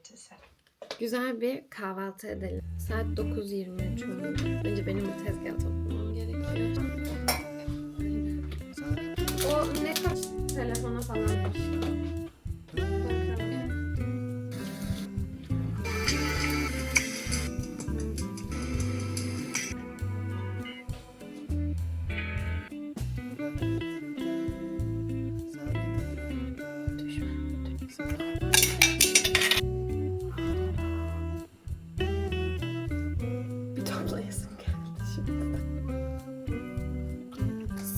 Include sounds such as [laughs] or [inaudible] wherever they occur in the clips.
gecesi. Güzel bir kahvaltı edelim. Saat 9.23 oldu. Önce benim bu tezgahı toplamam gerekiyor.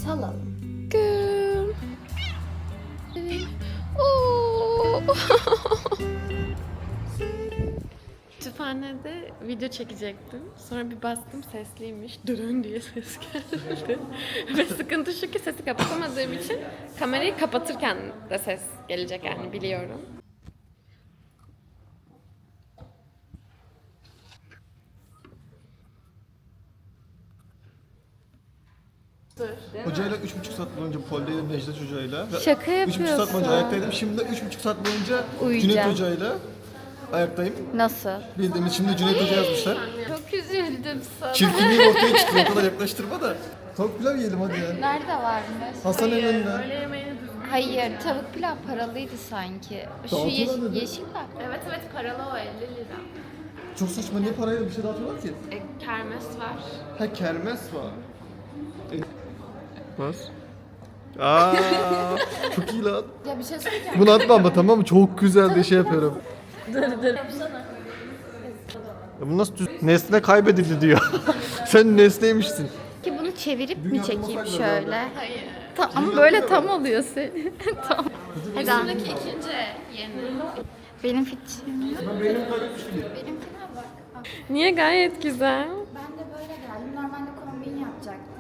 Salalım. Güm. Oo. [laughs] Kütüphanede video çekecektim. Sonra bir bastım sesliymiş. Dırın diye ses geldi. [laughs] Ve sıkıntı şu ki sesi kapatamadığım için kamerayı kapatırken de ses gelecek yani biliyorum. Hocayla 3,5 saat boyunca Polde ile Necdet Hoca'yla ve Şaka 3,5 saat boyunca yapıyorsun. ayaktaydım. Şimdi de 3,5 saat boyunca Uyuyacağım. Cüneyt Hoca'yla ayaktayım. Nasıl? Bildiğimiz şimdi Cüneyt Hoca yazmışlar. Çok üzüldüm sana. Çirkinliği ortaya çıkıyor. O kadar yaklaştırma da. Tavuk pilav yiyelim hadi ya. Nerede varmış? Hasan önünde. Hayır, tavuk pilav paralıydı sanki. Şu Dağıtıyorlar yeşil, dedi. yeşil bak. Evet evet paralı o 50 lira. Çok saçma niye parayla bir şey dağıtıyorlar ki? E, kermes var. Ha kermes var. E, Bas. Aa, çok iyi lan. Ya bir şey söyleyeceğim. Bunu atma ama tamam mı? Çok güzel bir şey yapıyorum. Dur dur. Ya bu nasıl düz... Nesne kaybedildi diyor. [laughs] Sen nesneymişsin. Ki bunu çevirip mi çekeyim şöyle? Hayır. ama böyle tam oluyor senin. [laughs] tam. Hadi Üstündeki ikinci yeni. Benim fikrim. Benim bak. Bak, Niye gayet güzel? Ben de böyle geldim. Normalde kombin yapacaktım.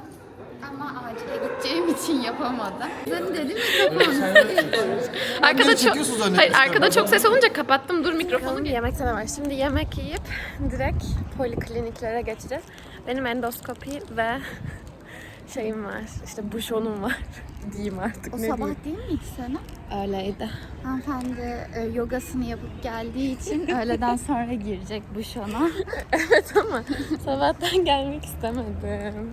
Acile gideceğim için yapamadım. Ben dedim. Arkada çok çekiyorsun Hayır arkada çok ses olunca kapattım. Dur mikrofonu. Yemekte ne var? Şimdi yemek yiyip direkt polikliniklere geçeceğiz. Benim endoskopi ve şeyim var. İşte buşonum var. [laughs] Diyeyim artık O ne sabah diyeyim. değil miydi sana? Öyleydi. Hanımefendi e, yogasını yapıp geldiği için öğleden sonra girecek bu şona. [laughs] Evet ama sabahtan gelmek istemedim.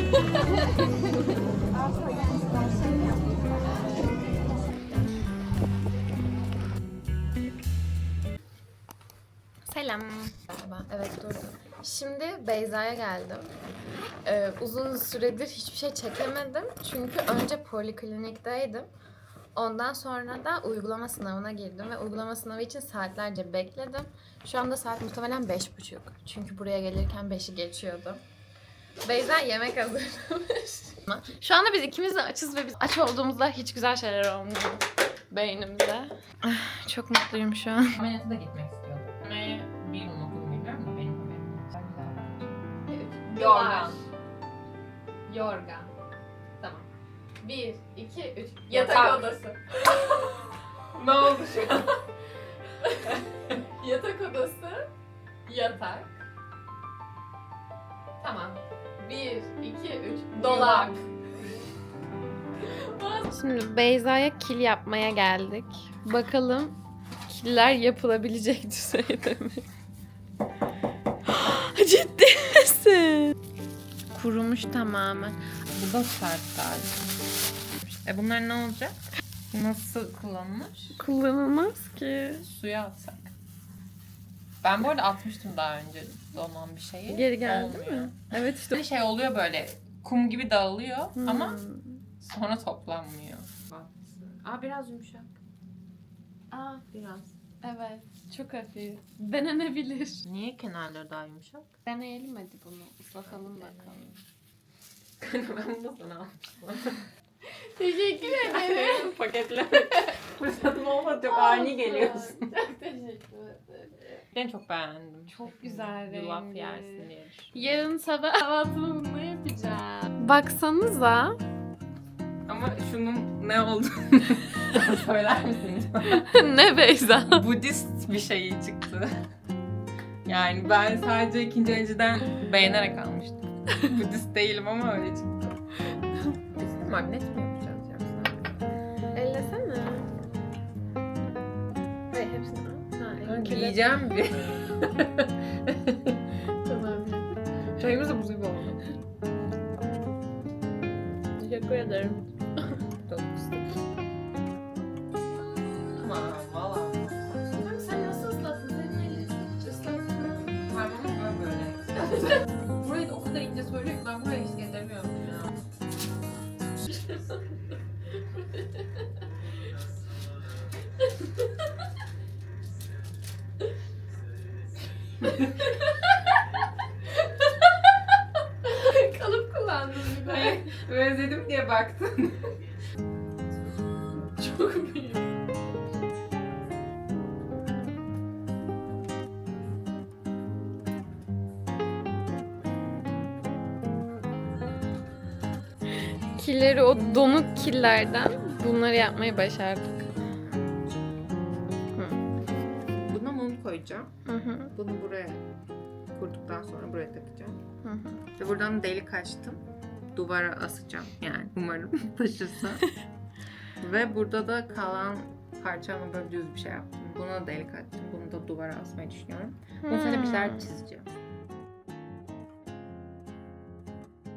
Şimdi Beyza'ya geldim. Ee, uzun süredir hiçbir şey çekemedim. Çünkü önce poliklinikteydim. Ondan sonra da uygulama sınavına girdim ve uygulama sınavı için saatlerce bekledim. Şu anda saat muhtemelen beş buçuk. Çünkü buraya gelirken beşi geçiyordu. Beyza yemek hazırlamış. [laughs] Şu anda biz ikimiz de açız ve biz aç olduğumuzda hiç güzel şeyler olmuyor beynimize. Ah, Çok mutluyum şu an. Ameliyata da gitmek istiyordum. Neye? Yorgan. Yorgan. Tamam. Bir, iki, üç. Yatak, Yatak. odası. [laughs] Ne oldu şu [laughs] an? Yatak odası. Yatak. Tamam. Bir, iki, üç. Dolap. [laughs] Şimdi Beyza'ya kil yapmaya geldik. Bakalım killer yapılabilecek düzeyde mi? Ciddi misin? Kurumuş tamamen. Bu da sert galiba. E bunlar ne olacak? Nasıl kullanılır? Kullanılmaz ki. Suya atsak. Ben bu arada atmıştım daha önce donan bir şeyi. Geri geldi Olmuyor. mi? Evet işte. Bir şey oluyor böyle kum gibi dağılıyor Hmm. ama sonra toplanmıyor. Aa biraz yumuşak. Aa biraz. Evet. Çok hafif. Denenebilir. Niye kenarları daha yumuşak? Deneyelim hadi bunu. Islatalım bakalım. [laughs] ben bunu sana almıştım. Teşekkür [laughs] ederim. Paketleme. Fırsatım olmadı çok ani geliyorsun. Çok teşekkür ederim. Ben çok beğendim. Çok güzel Yulaf rengi. yersin diye düşündüm. Yarın sabah kahvaltımı bununla yapacağım. Baksanıza. Ama şunun ne olduğunu [laughs] söyler misin? ne Beyza? Budist bir şey çıktı. Yani ben sadece ikinci önceden beğenerek almıştım. [laughs] Budist değilim ama öyle çıktı. Biz magnet mi yapacağız yoksa? Ellesene. Hayır hepsini al. Ha, elini Giyeceğim bir. [laughs] Tamam. Çayımız da buz gibi oldu. Teşekkür ederim. [laughs] Kalıp kullandım bir de. Hayır, özledim diye baktım. [laughs] Çok büyük. Killeri o donuk killerden bunları yapmayı başardık. Mum koyacağım. Hı hı, Bunu buraya kurduktan sonra buraya takacağım. hı hı. Ve buradan delik açtım. Duvara asacağım yani umarım [laughs] taşırsa. [laughs] Ve burada da kalan parçamla böyle düz bir şey yaptım. Buna delik açtım. Bunu da duvara asmayı düşünüyorum. Bunun üzerine bir şeyler çizeceğim.